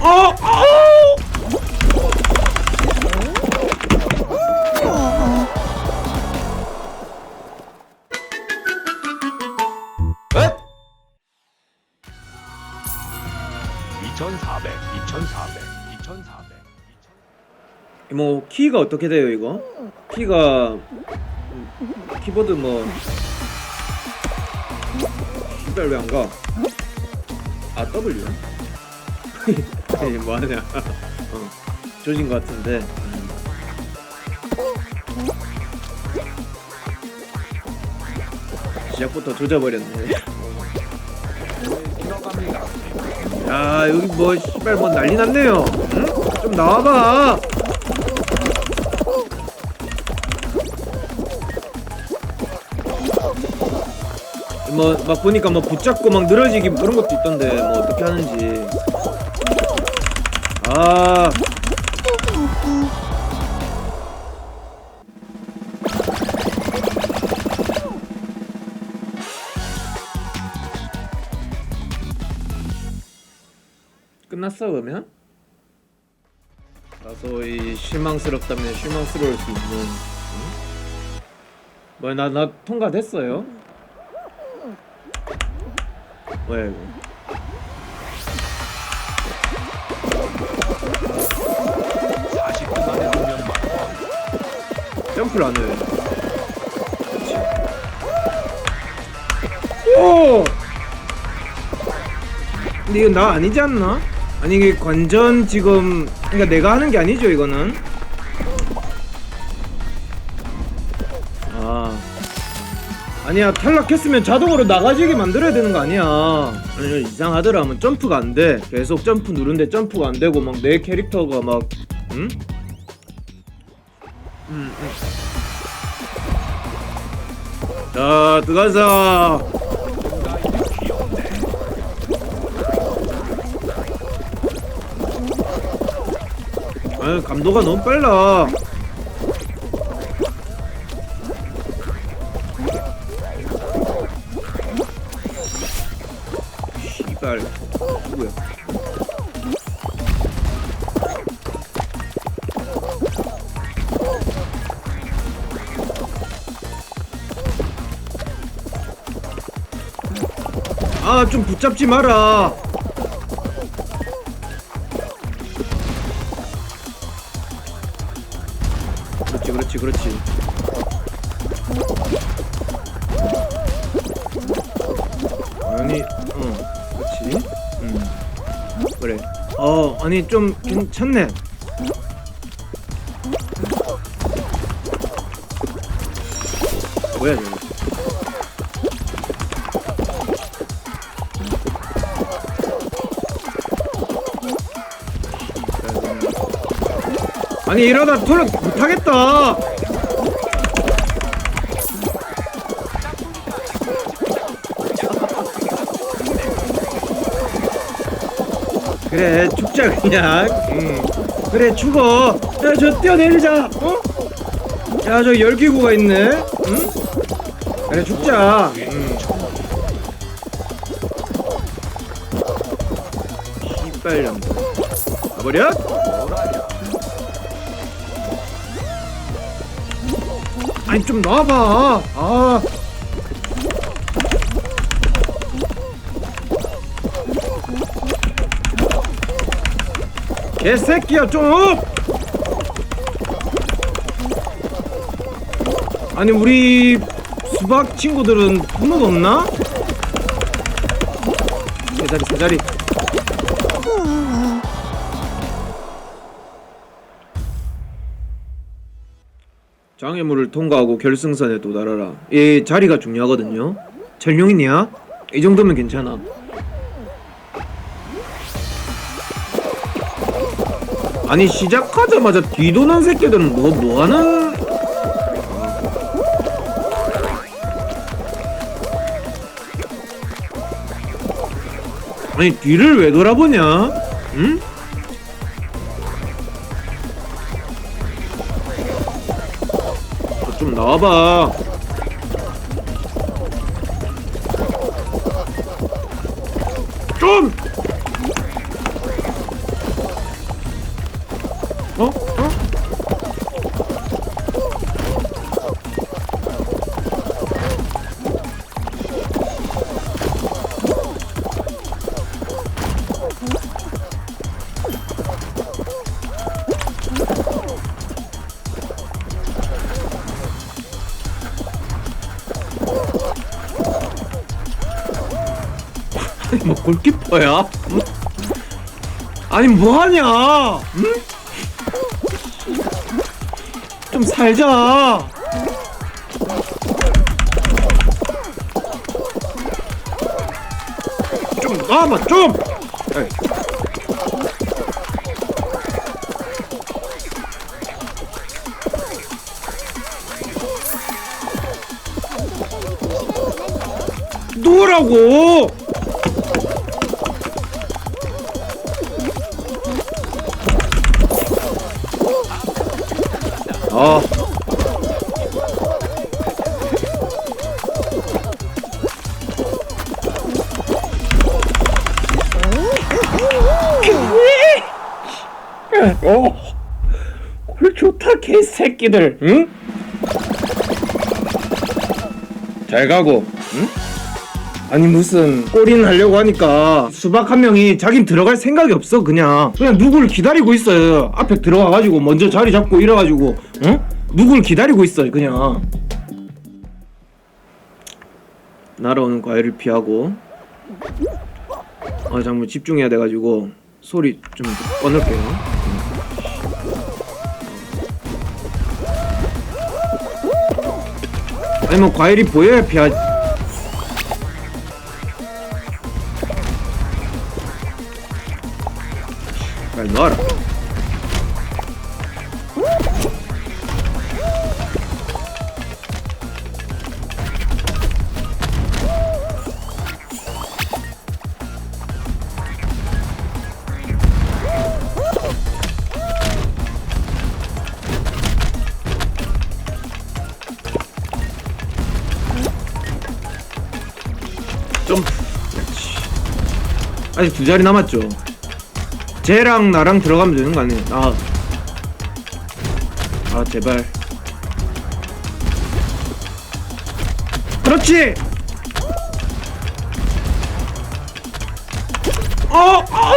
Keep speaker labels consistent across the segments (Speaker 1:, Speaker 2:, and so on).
Speaker 1: 어! 어! 에?
Speaker 2: 2400, 2400, 2400.
Speaker 1: 뭐 키가 어떻게 돼요 이거? 키가 음, 키보드 뭐 시발 왜안 가? 아 W? 아니 뭐하냐? 어, 조진 것 같은데. 음. 시작부터 조져버렸네.
Speaker 2: 들어갑니다.
Speaker 1: 야 여기 뭐 씨발 뭐 난리 났네요. 응? 좀 나와봐. 뭐 막 보니까 뭐 붙잡고 막 늘어지기 그런 것도 있던데 뭐 어떻게 하는지. 아. 끝났어 그러면? 다소이 실망스럽다면 실망스러울 수 있는 응? 뭐나 나 통과됐어요? 왜 이거
Speaker 2: 40분 안에 오면 만
Speaker 1: 점프를 안 해. 그렇지. 오! 근데 이거 나 아니지 않나? 아니 이게 관전 지금 그러니까 내가 하는 게 아니죠 이거는. 아니야 탈락했으면 자동으로 나가지게 만들어야 되는 거 아니야 아니 이상하더라 하면 점프가 안돼 계속 점프 누른데 점프가 안 되고 막 내 캐릭터가 막 응? 음, 음. 자 들어가자. 아유 감도가 너무 빨라 좀 붙잡지 마라. 그렇지 그렇지 그렇지. 아니 어 그렇지. 음. 그래. 어 아니 좀 괜찮네. 뭐야 저거 아니 이러다 돌아 못하겠다 그래 죽자 그냥 응. 그래 죽어 야저 뛰어내리자 어? 야저 열기구가 있네 응? 그래 죽자 응. 씨발년 가버려? 아니 좀 놔봐. 아. 개새끼야 좀 아니 우리 수박 친구들은 분노 없나? 세 자리 세 자리 장애물을 통과하고 결승선에 도달하라. 이 자리가 중요하거든요. 전룡이냐? 이 정도면 괜찮아. 아니 시작하자마자 뒤도는 새끼들은 뭐 뭐하는? 아니 뒤를 왜 돌아보냐? 응? 와봐. 좀! 골키퍼야? 응? 아니 뭐하냐? 응? 좀 살자. 좀 놔봐 좀. 에이. 놓으라고. 좋다 개새끼들. 응? 잘 가고. 응? 아니 무슨 골인 하려고 하니까 수박 한 명이 자긴 들어갈 생각이 없어 그냥 그냥 누구를 기다리고 있어요 앞에 들어가가지고 먼저 자리 잡고 이래가지고 응? 누구를 기다리고 있어요 그냥 날아오는 과일을 피하고 아 잠깐 집중해야 돼가지고 소리 좀 꺼낼게요 아니 뭐 과일이 보여야 피하지 빨리 넣어라 아직 두 자리 남았죠 쟤랑 나랑 들어가면 되는 거 아니에요? 아, 아 제발. 그렇지. 어, 어.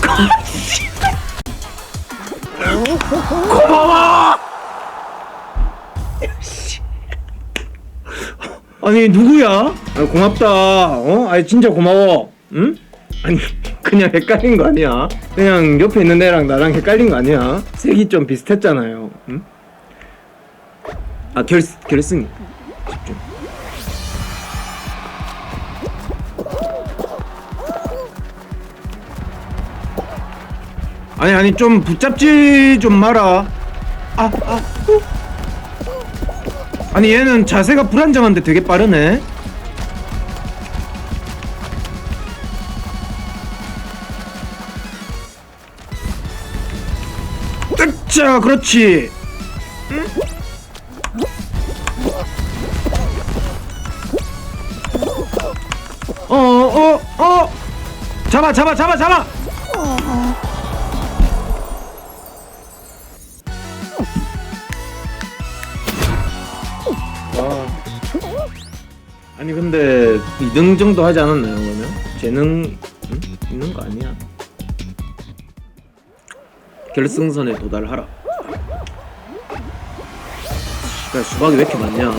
Speaker 1: 고마워. 아니 누구야? 아, 고맙다. 어? 아니 진짜 고마워. 응? 아니 그냥 헷갈린 거 아니야? 그냥 옆에 있는 애랑 나랑 헷갈린 거 아니야? 색이 좀 비슷했잖아요. 응? 아 결, 결승 집중. 아니 아니 좀 붙잡지 좀 마라. 아 아. 후. 아니 얘는 자세가 불안정한데 되게 빠르네. 자, 그렇지. 응? 어, 어, 어. 잡아, 잡아, 잡아, 잡아. 2등 정도 하지 않았나요, 그러면? 재능 응? 있는 거 아니야? 결승선에 도달하라. 씨발 수박이 왜 이렇게 많냐?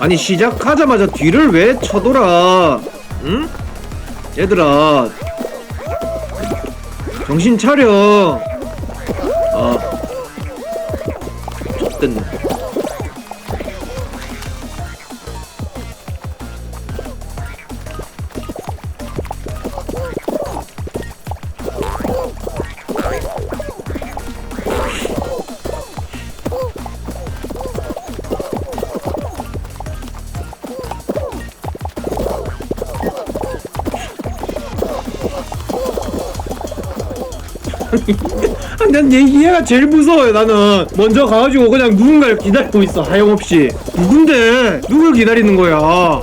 Speaker 1: 아니 시작하자마자 뒤를 왜 쳐돌아? 응? 얘들아 정신 차려. 얘, 얘가 제일 무서워요 나는. 먼저 가가지고 그냥 누군가를 기다리고 있어 하염없이. 누군데? 누굴 기다리는 거야?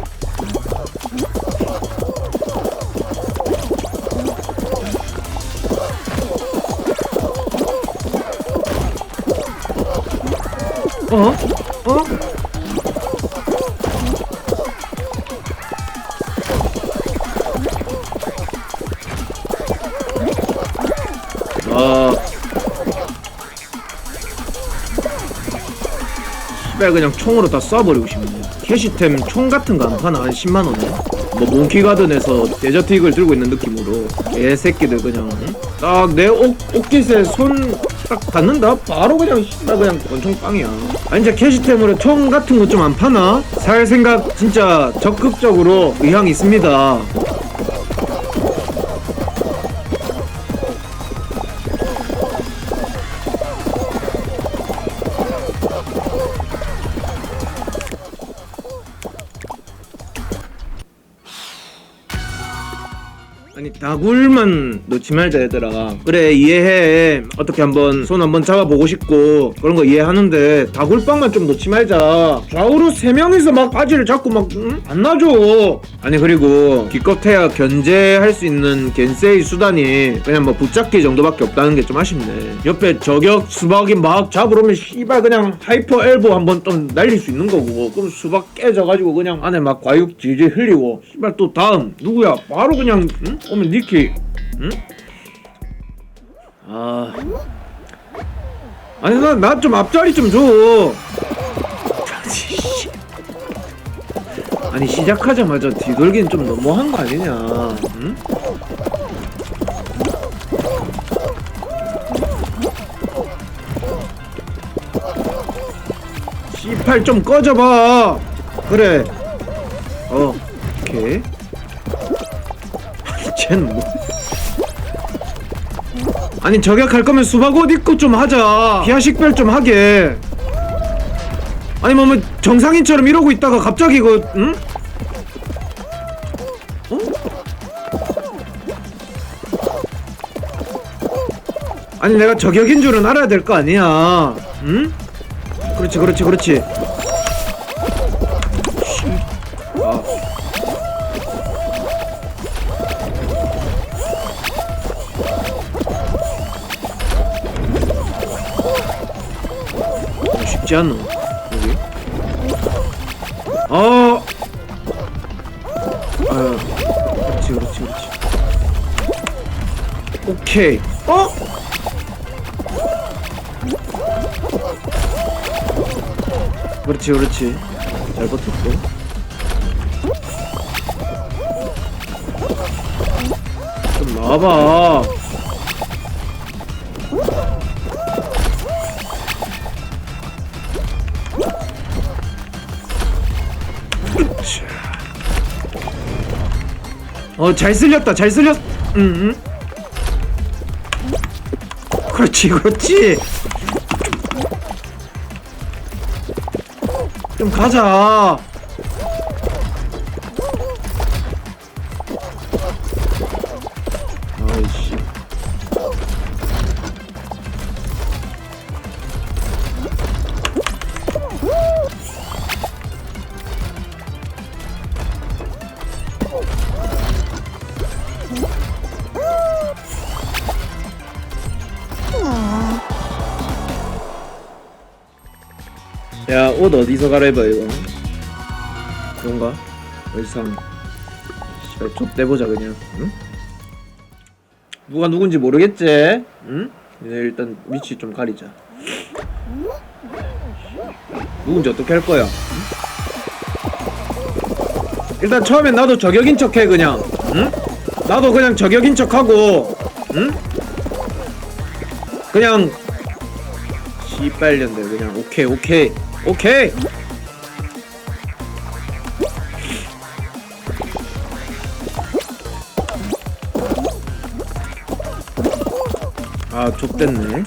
Speaker 1: 어? 씨발 그냥 총으로 다 쏴버리고 싶네. 캐시템 총 같은 거 안 파나 한 10만 원에. 뭐 몽키 가든에서 데저트 이글 들고 있는 느낌으로 개새끼들 그냥 딱내옷 옷깃에 손 딱 닿는다 바로 그냥 씨발 그냥 권총 빵이야. 아니 진짜 캐시템으로 총 같은 거 좀 안 파나? 살 생각 진짜 적극적으로 의향 있습니다. 놓지 말자 얘들아 그래 이해해. 어떻게 한번 손 한번 잡아보고 싶고 그런 거 이해하는데 다굴빵만 좀 놓지 말자. 좌우로 세 명이서 막 바지를 잡고 막 응? 안 놔줘. 아니 그리고 기껏해야 견제할 수 있는 겐세이 수단이 그냥 뭐 붙잡기 정도밖에 없다는 게 좀 아쉽네. 옆에 저격 수박이 막 잡으러 오면 씨발 그냥 하이퍼 엘보 한번 좀 날릴 수 있는 거고. 그럼 수박 깨져가지고 그냥 안에 막 과육 질질 흘리고. 씨발 또 다음. 누구야? 바로 그냥 응? 오면 니키. 응? 아. 아니 나 나 좀 앞자리 좀 줘. 아니 시작하자마자 뒤돌기는 좀 너무한 거 아니냐 응? C8 좀 꺼져봐. 그래. 어 오케이. 쟤는 뭐 아니 저격할 거면 수박 옷 입고 좀 하자 기아 식별 좀 하게 아니 뭐, 뭐 정상인처럼 이러고 있다가 갑자기 이거 응? 어? 아니 내가 저격인 줄은 알아야 될 거 아니야 응? 그렇지 그렇지 그렇지 어, 쉽지 않노 여기. 어! 아유 그렇지 그렇지 그렇지. 오케이. 어? 그렇지 그렇지. 잘 버텼고. 좀 나와봐 어 잘 쓸렸다 잘 쓸렸 응, 응. 그렇지 그렇지 좀 가자 옷 어디서 갈아입어 이거 그런가? 어디서 한 씨발 좁대보자 그냥 응? 누가 누군지 모르겠지? 응? 얘네 일단 위치 좀 가리자 누군지 어떻게 할 거야? 응? 일단 처음엔 나도 저격인 척해 그냥 응? 나도 그냥 저격인 척하고 응? 그냥 씨발년들 그냥 오케이 오케이 오케이. 아 좁됐네.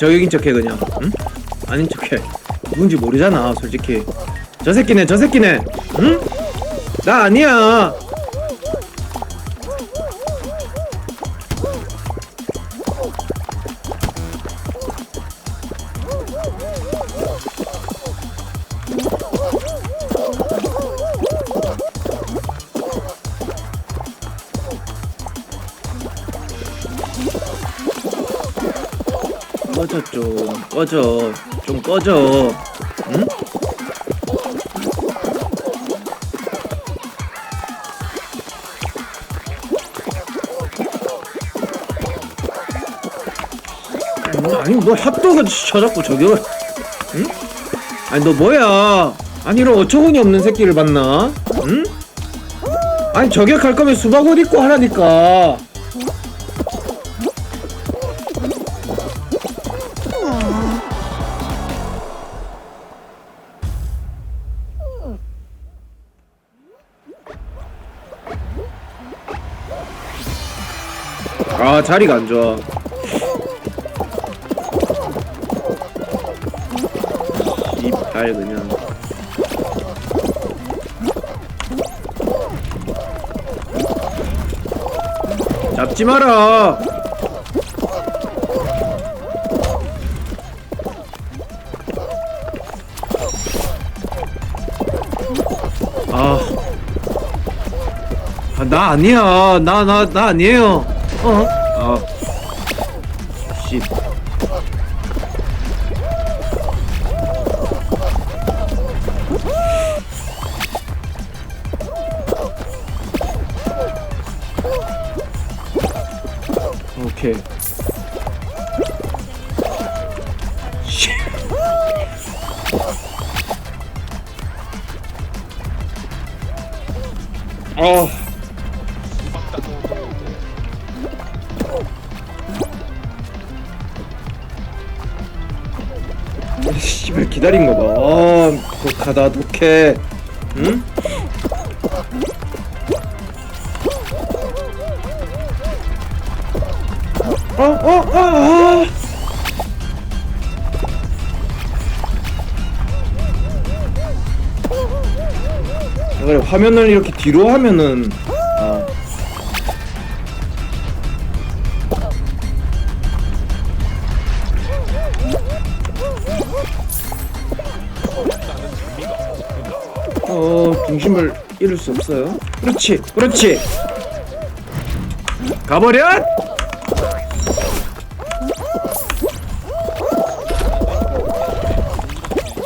Speaker 1: 저격인 척해 그냥. 응? 아닌 척해. 누군지 모르잖아 솔직히. 저 새끼네 저 새끼네. 응? 나 아니야 꺼져 좀 꺼져 응? 아니, 뭐 핫도그 쳐잡고 저격을 응? 아니 너 뭐야 아니 이런 어처구니 없는 새끼를 봤나 응? 아니 저격할 거면 수박 옷 입고 하라니까 자리가 안 좋아 이발 그냥 잡지 마라 아, 아, 나 아니야. 나, 나, 나 아니에요. 어? 아. 씨. 오 씨발 기다린 거 봐. 아, 독하다 독해. 응? 어, 어, 어, 아. 그래 화면을 이렇게 뒤로 하면은 잃을 수 없어요. 그렇지, 그렇지. 가버려!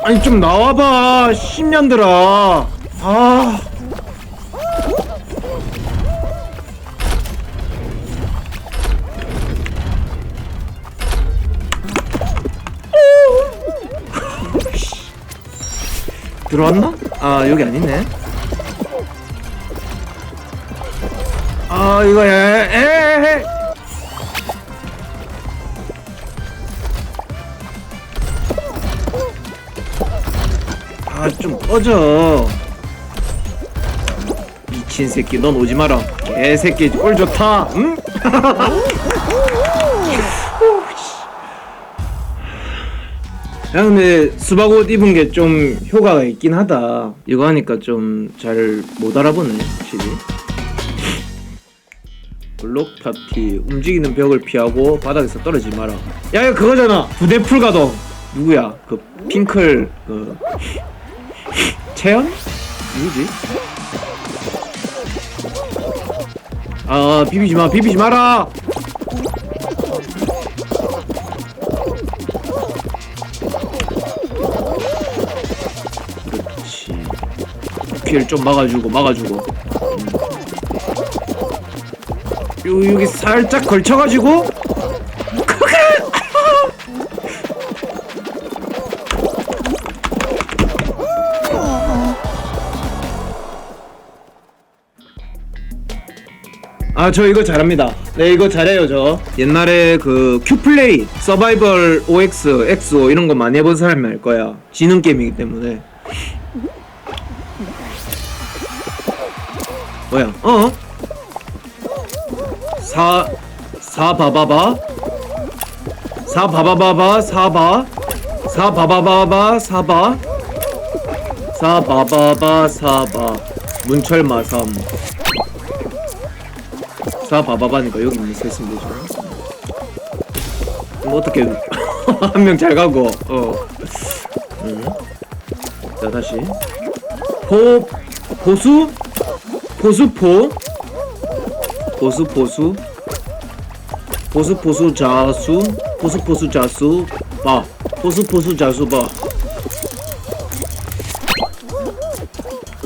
Speaker 1: 아니 좀 나와봐, 10년들아. 아. 들어왔나? 아 여기 아니네. 아 이거 에에에. 아좀 꺼져. 미친 새끼 넌 오지 마라. 개새끼 꼴 좋다. 응? 야 근데 수박옷 입은 게 좀 효과가 있긴 하다. 이거 하니까 좀 잘 못 알아보네 확실히 블록 파티 움직이는 벽을 피하고 바닥에서 떨어지지 마라. 야 이거 그거잖아. 부대풀 가동. 누구야? 그 핑클 그 채연? 누구지? 아 비비지 마 비비지 마라. 그렇지. 피를 좀 막아주고 막아주고 요 여기 살짝 걸쳐가지고. 아 저 이거 잘합니다. 네 이거 잘해요 저. 옛날에 그 큐플레이 서바이벌 OX, XO 이런 거 많이 해본 사람이 알 거야. 지능 게임이기 때문에. 뭐야? 어? 사, 사 바바바? 사 바바바바? 사바? 사 바바바바? 사바? 사 바바바? 사바? 문철마삼. 사 바바바니까 여기 있는 셋으면 되죠 뭐 어떻게 한 명 잘 가고. 어. 음. 자 다시. 포 보수? 보수포 보수 보수. 보수 보수 자수. 보수 보수 자수. 봐. 보수 보수 자수 봐.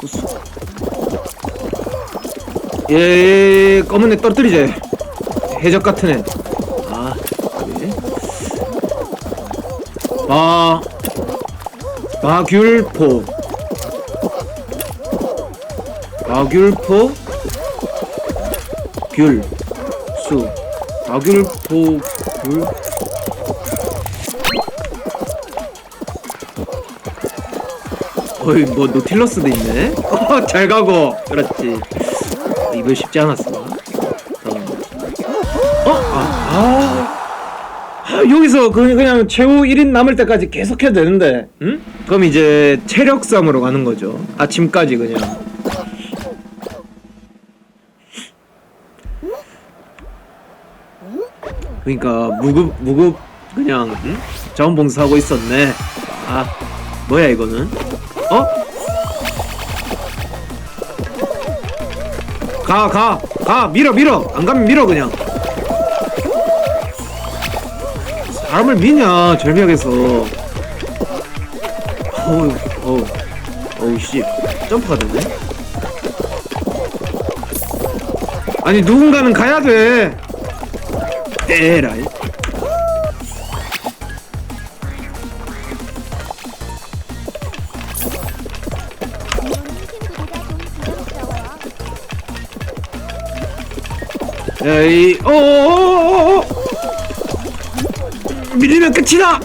Speaker 1: 보수. 예 검은 애 떨어뜨리자 해적 같은 애 아 그래? 마 마귤포. 마귤포 귤수 마귤포 귤 어이 뭐 노틸러스도 있네 어, 잘 가고 그렇지 이거 쉽지 않았어. 어? 아, 아. 아, 여기서 그- 그냥 최후 1인 남을 때까지 계속 해도 되는데 응? 그럼 이제 체력 싸움으로 가는 거죠 아침까지 그냥 그러니까 무급 무급 그냥 응? 자원봉사하고 있었네. 아 뭐야 이거는? 어? 가 가 가 밀어 밀어. 안 가면 밀어 그냥. 사람을 미냐 절벽에서. 어우 어우. 어우 씨. 점프가 되네. 아니 누군가는 가야 돼 에라이 에이 어어어어어 밀리면 끝이다